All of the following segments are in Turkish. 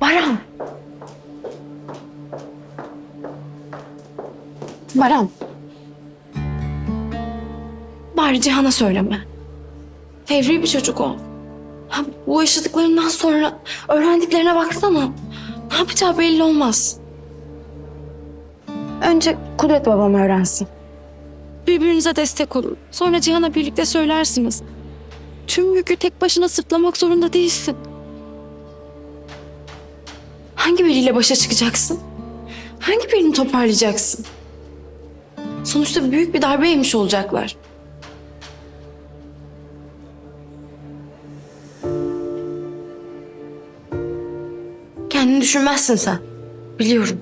Baran. Baran. Bari Cihan'a söyleme. Fevri bir çocuk o. Ha, bu yaşadıklarından sonra öğrendiklerine baksana. Ne yapacağı belli olmaz. Önce Kudret babam öğrensin. Birbirinize destek olun. Sonra Cihan'a birlikte söylersiniz. Tüm yükü tek başına sırtlamak zorunda değilsin. Hangi biriyle başa çıkacaksın? Hangi birini toparlayacaksın? Sonuçta büyük bir darbe yemiş olacaklar. Kendini düşünmezsin sen. Biliyorum.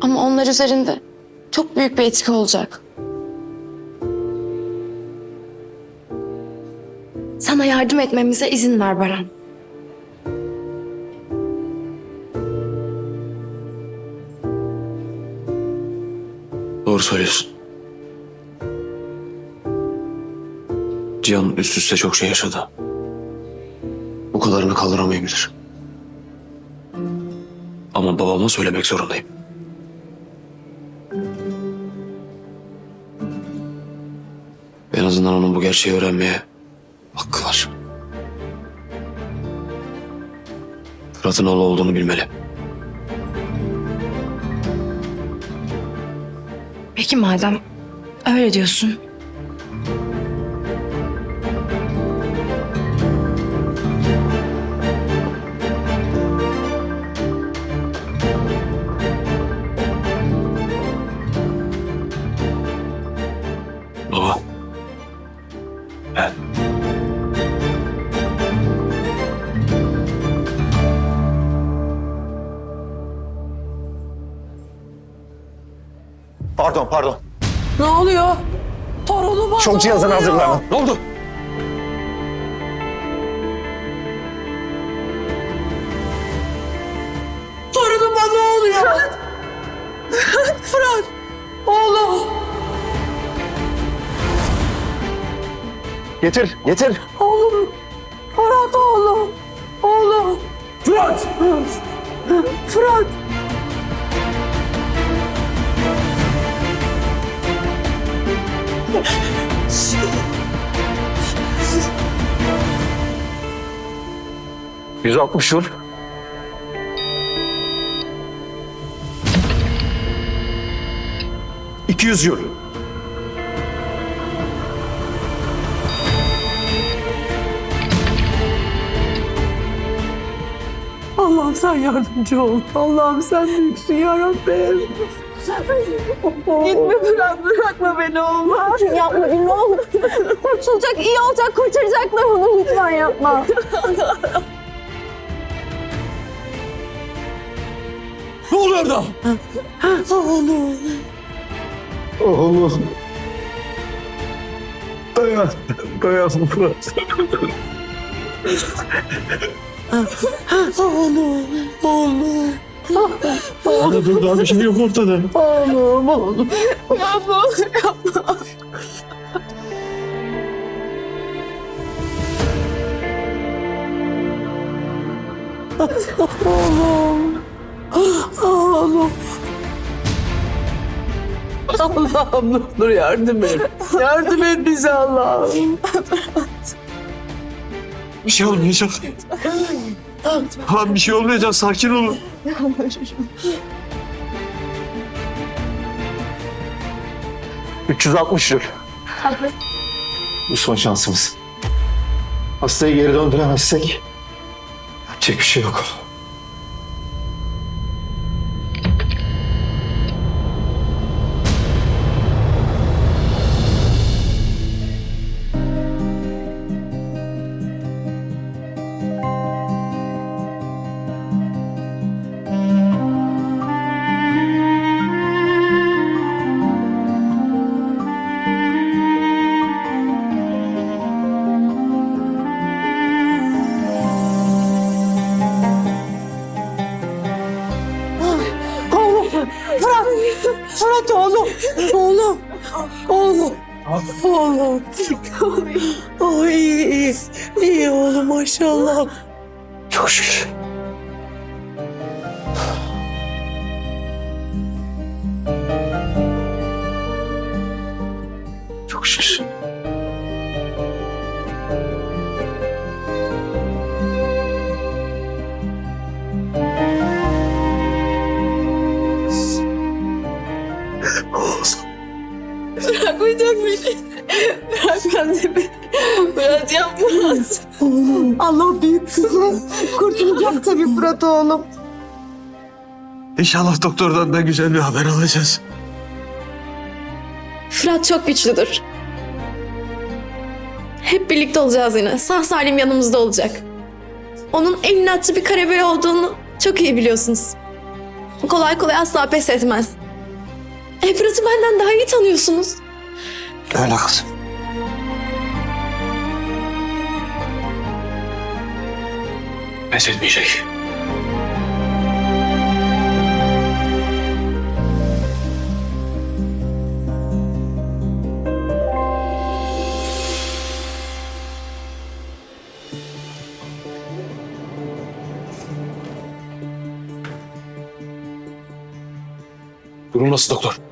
Ama onlar üzerinde çok büyük bir etki olacak. Sana yardım etmemize izin ver Baran. Doğru söylüyorsun. Cihan üst üste çok şey yaşadı. Bu kadarını kaldıramayabilir. Ama babama söylemek zorundayım. En azından onun bu gerçeği öğrenmeye hakkı var. Fırat'ın oğlu olduğunu bilmeli. Peki madem öyle diyorsun. Pardon, pardon. Ne oluyor? Torunuma Çok ne cihazını oluyor? hazırlanın. Ne oldu? Torunuma ne oluyor? Fırat. Fırat. Oğlum. Getir, getir. Oğlum. Fırat oğlum. Oğlum. Fırat. Fırat. Yüz altmış vur. İki yüz yıl. Allah'ım sen yardımcı ol. Allah'ım sen büyüksün ya Rabbim. Gitme Fırat bırakma beni olmaz. Yapma ne olur. Kurtulacak, iyi olacak, kurtaracaklar onu lütfen yapma. Oluyor orada? Oğlum. Oğlum. Dayan, dayan Fırat. Oğlum. Oğlum. Ana dur daha bir şey yok ortada. Oğlum. Oğlum. Yapma, yapma. Oğlum. Oğlum. Allah'ım ne olur yardım et. Yardım et bize Allah'ım. Bir şey olmayacak. Tamam bir şey olmayacak, sakin olun. Yüz altmış lira. Bu son şansımız. Hastayı geri döndüremezsek yapacak bir şey yok. Fırat. Oğlum. Oğlum. Oğlum. Oğlum. Ay iyi, iyi. İyi oğlum maşallah. Çok şükür. Bırakmayacak beni. Bırakmaz beni. Fırat yapmaz. Allah büyük kızım. Kurtulacak tabii Fırat oğlum. İnşallah doktordan da güzel bir haber alacağız. Fırat çok güçlüdür. Hep birlikte olacağız yine. Sağ salim yanımızda olacak. Onun en inatçı bir karabey olduğunu çok iyi biliyorsunuz. Kolay kolay asla pes etmez. E Fırat'ı benden daha iyi tanıyorsunuz. Öyle kızım. Pes etmeyecek. Durum nasıl doktor?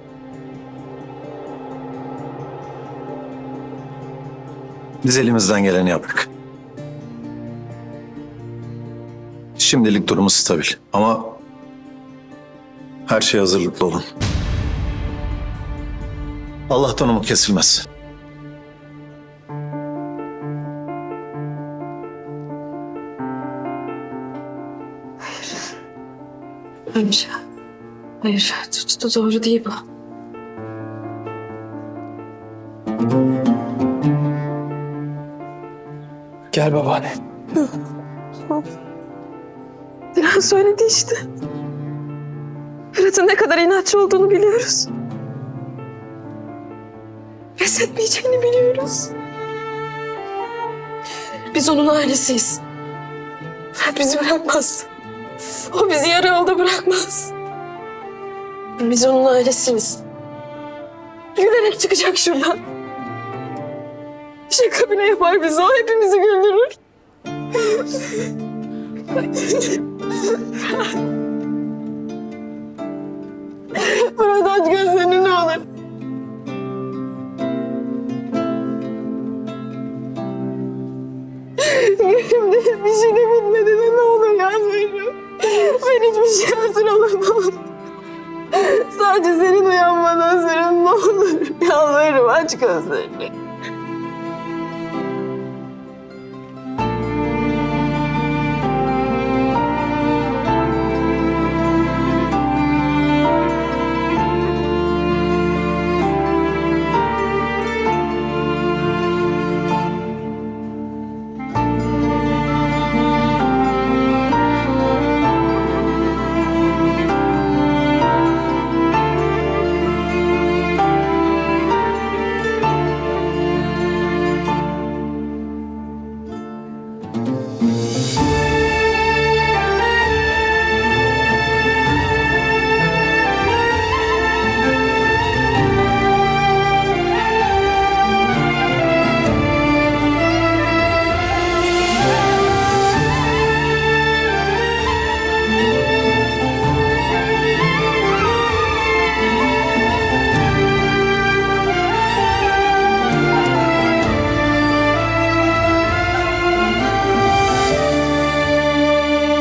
Biz elimizden geleni yaptık. Şimdilik durumu stabil ama her şeye hazırlıklı olun. Allah'tan umut kesilmez. Hayır. Hayır. Doğru değil bu. Gel babaanne. Dilan söyledi işte. Fırat'ın ne kadar inatçı olduğunu biliyoruz. Pes etmeyeceğini biliyoruz. Biz onun ailesiyiz. Fırat bizi bırakmaz. O bizi yarı yolda bırakmaz. Biz onun ailesiyiz. Gülerek çıkacak şuradan. Şaka bile yapar bize. O hepimizi güldürür. Fırat aç gözlerini ne olur. Şimdi bir şey de bitmedi de ne olur yalvarırım. Ben hiçbir şey hazır olamam. Sadece senin uyanmadan sonra ne olur. Yalvarırım aç gözlerini.